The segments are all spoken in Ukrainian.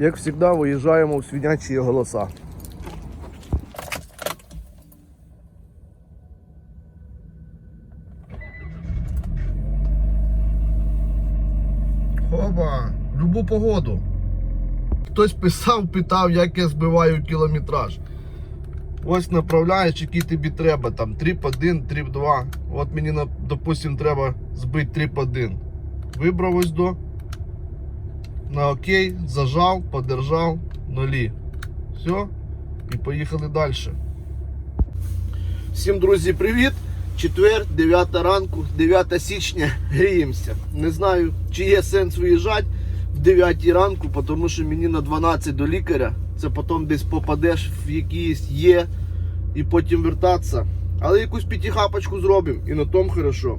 Як завжди, виїжджаємо в свинячі голоса. Оба, любу погоду. Хтось писав, питав, як я збиваю кілометраж. Ось направляєш, який тобі треба. Там тріп 1, тріп 2. От мені, на- допустим, треба збити тріп 1. Вибрав ось до. На окей, зажав, подержав, нулі. Все. І поїхали далі. Всім, друзі, привіт! Четвер, 9 ранку, 9 січня, гріємося. Не знаю, чи є сенс виїжджати в 9 ранку, тому що мені на 12 до лікаря. Це потім десь попадеш в якийсь є і потім вертатися. Але якусь п'ятихапочку зробимо і на тому хорошо.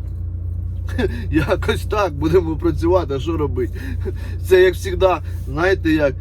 Якось так будемо працювати, а що робити? Це як завжди, знаєте як.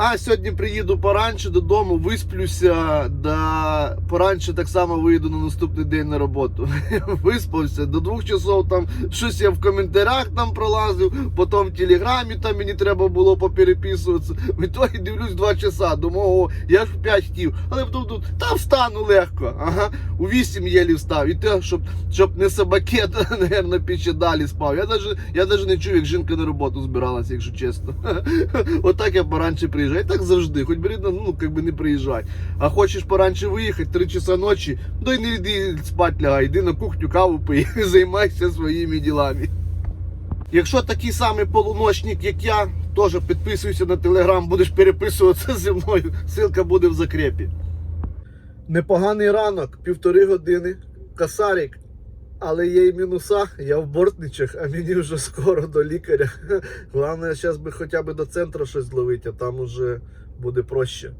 А сьогодні приїду поранше додому, висплюся, да поранше так само вийду на наступний день на роботу. Виспався до двох часов там щось я в коментарях там пролазив, потім в телеграмі там мені треба було попереписуватися. В ітогі дивлюсь два часа. Думав, я ж в п'ять хотів. Але потім тут та встану легко. Ага, у вісім єлі встав. І те, щоб, щоб не собаке, то, напевно, піче далі спав. Я навіть я даже не чув, як жінка на роботу збиралася, якщо чесно. Отак я поранше приїжджаю. Так завжди, хоч бери, ну, как би не приїжджай. А хочеш поранше виїхати, 3 часа ночі, то й не йди спати лягай, йди на кухню каву пий, займайся своїми ділами. Якщо такий самий полуночник, як я, теж підписуйся на телеграм, будеш переписуватися зі мною. Ссылка буде в закрепі. Непоганий ранок, півтори години, касарик. Але є і мінуса, я в бортничах, а мені вже скоро до лікаря. Головне, зараз би хоча б до центру щось зловити, а там уже буде проще.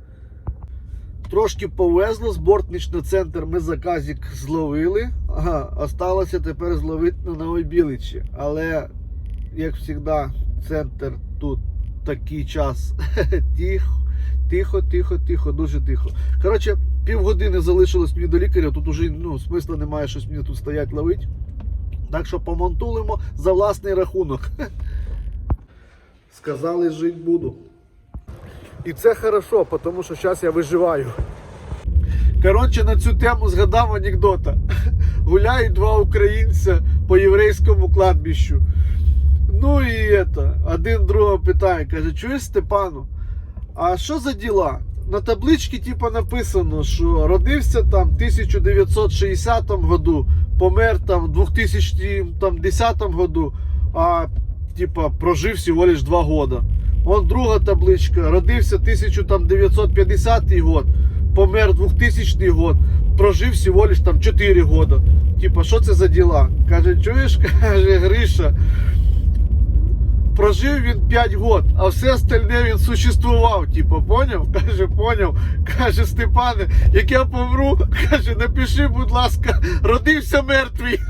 Трошки повезло, з бортнич на центр ми заказик зловили. Ага, осталося тепер зловити на Новій Біличі. Але, як завжди, центр тут такий час тихо, тихо, тихо, тихо, дуже тихо. Коротше, півгодини залишилось мені до лікаря, тут уже ну, смисла немає щось мені тут стоять ловити. Так що помонтулимо за власний рахунок. Сказали, жити буду. І це хорошо, тому що зараз я виживаю. Коротше, на цю тему згадав анекдота. Гуляють два українця по єврейському кладбищу. Ну і это, один другого питає, каже, чуєш Степану, а що за діла? На табличці типа написано, що родився там в 1960 году, помер там в 2010 году, а типа прожив всього лиш 2 года. Вон друга табличка, родився 1950 год, помер 2000 год, прожив всього лиш там 4 года. Типа, що це за діла? Каже, чуєш, каже Гриша, прожив він 5 год, а все остальне він существував. Типа, поняв? Каже, поняв. Каже, Степане, як я помру, каже, напиши, будь ласка, родився мертвий.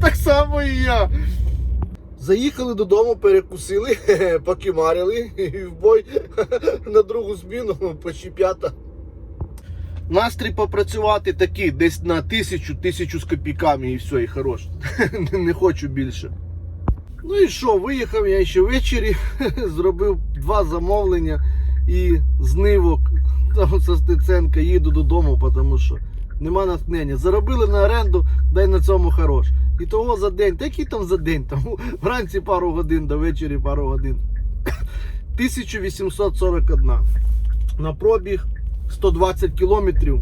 Так само і я. Заїхали додому, перекусили, покимарили і в бой на другу зміну почти п'ята. Настрій попрацювати такий, десь на тисячу, тисячу з копійками і все, і хорош. Не хочу більше. Ну і що, виїхав я ще ввечері, зробив два замовлення і з нивок там со Стеценка їду додому, тому що нема натхнення. Заробили на оренду, дай на цьому хорош. І того за день, та який там за день? Там вранці пару годин, до вечері пару годин. 1841. На пробіг 120 кілометрів.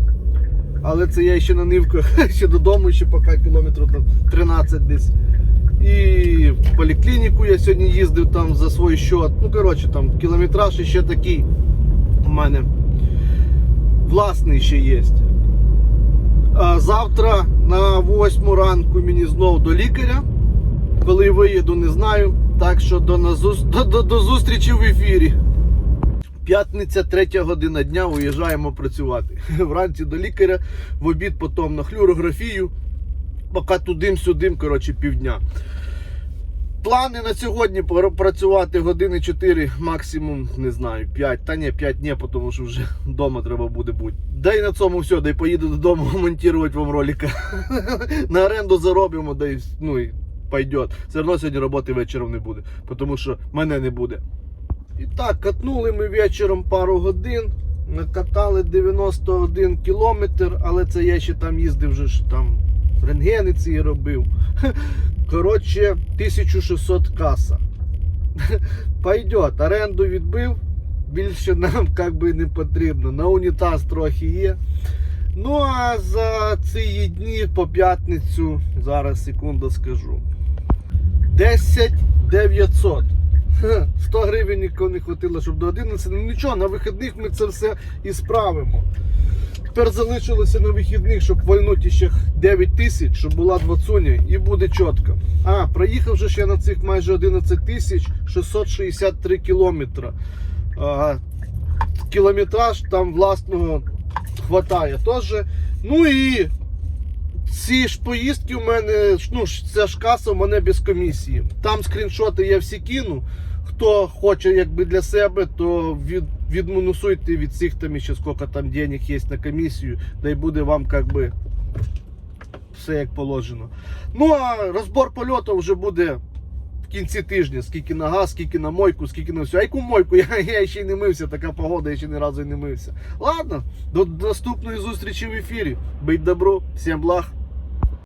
Але це я ще на нивках, ще додому, ще поки кілометрів там 13 десь. І в поліклініку я сьогодні їздив там за свій счет. Ну, коротше, там кілометраж ще такий у мене. Власний ще є. А завтра на 8 ранку мені знову до лікаря. Коли виїду, не знаю. Так що до, назус... до, до, до зустрічі в ефірі. П'ятниця, третя година дня, уїжджаємо працювати. Вранці до лікаря, в обід потім на хлюорографію, поки тудим-сюдим, коротше, півдня. Плани на сьогодні працювати години 4, максимум, не знаю, 5. Та ні, 5 ні, тому що вже вдома треба буде бути. Да й на цьому все, да й поїду додому монтувати вам ролика. на оренду заробимо, да й, ну, і пойдет. Все одно сьогодні роботи вечором не буде, тому що мене не буде. І так, катнули ми вечором пару годин. Накатали 91 кілометр, але це я ще там їздив, вже там рентгени робив. Коротше, 1600 каса. Пойдет, оренду відбив, більше нам как би не потрібно. На унітаз трохи є. Ну а за ці дні по п'ятницю, зараз секунду скажу. 10 900. Ха, 100 гривень нікого не хватило, щоб до 11. Ну нічого, на вихідних ми це все і справимо. Тепер залишилося на вихідних, щоб вальнути ще 9 тисяч, щоб була двадцуня, і буде чітко. А, проїхав вже ще на цих майже 11 тисяч 663 кілометра. А, кілометраж там власного хватає теж. Ну і ці ж поїздки у мене, ну ця ж каса у мене без комісії. Там скріншоти я всі кину. Хто хоче якби для себе, то від, відмінусуйте від цих там ще скільки там денег є на комісію, да й буде вам як би все як положено. Ну а розбор польоту вже буде в кінці тижня, скільки на газ, скільки на мойку, скільки на все. А яку мойку? Я, я ще й не мився, така погода, я ще ні разу й не мився. Ладно, до наступної зустрічі в ефірі. Будь добро, всім благ.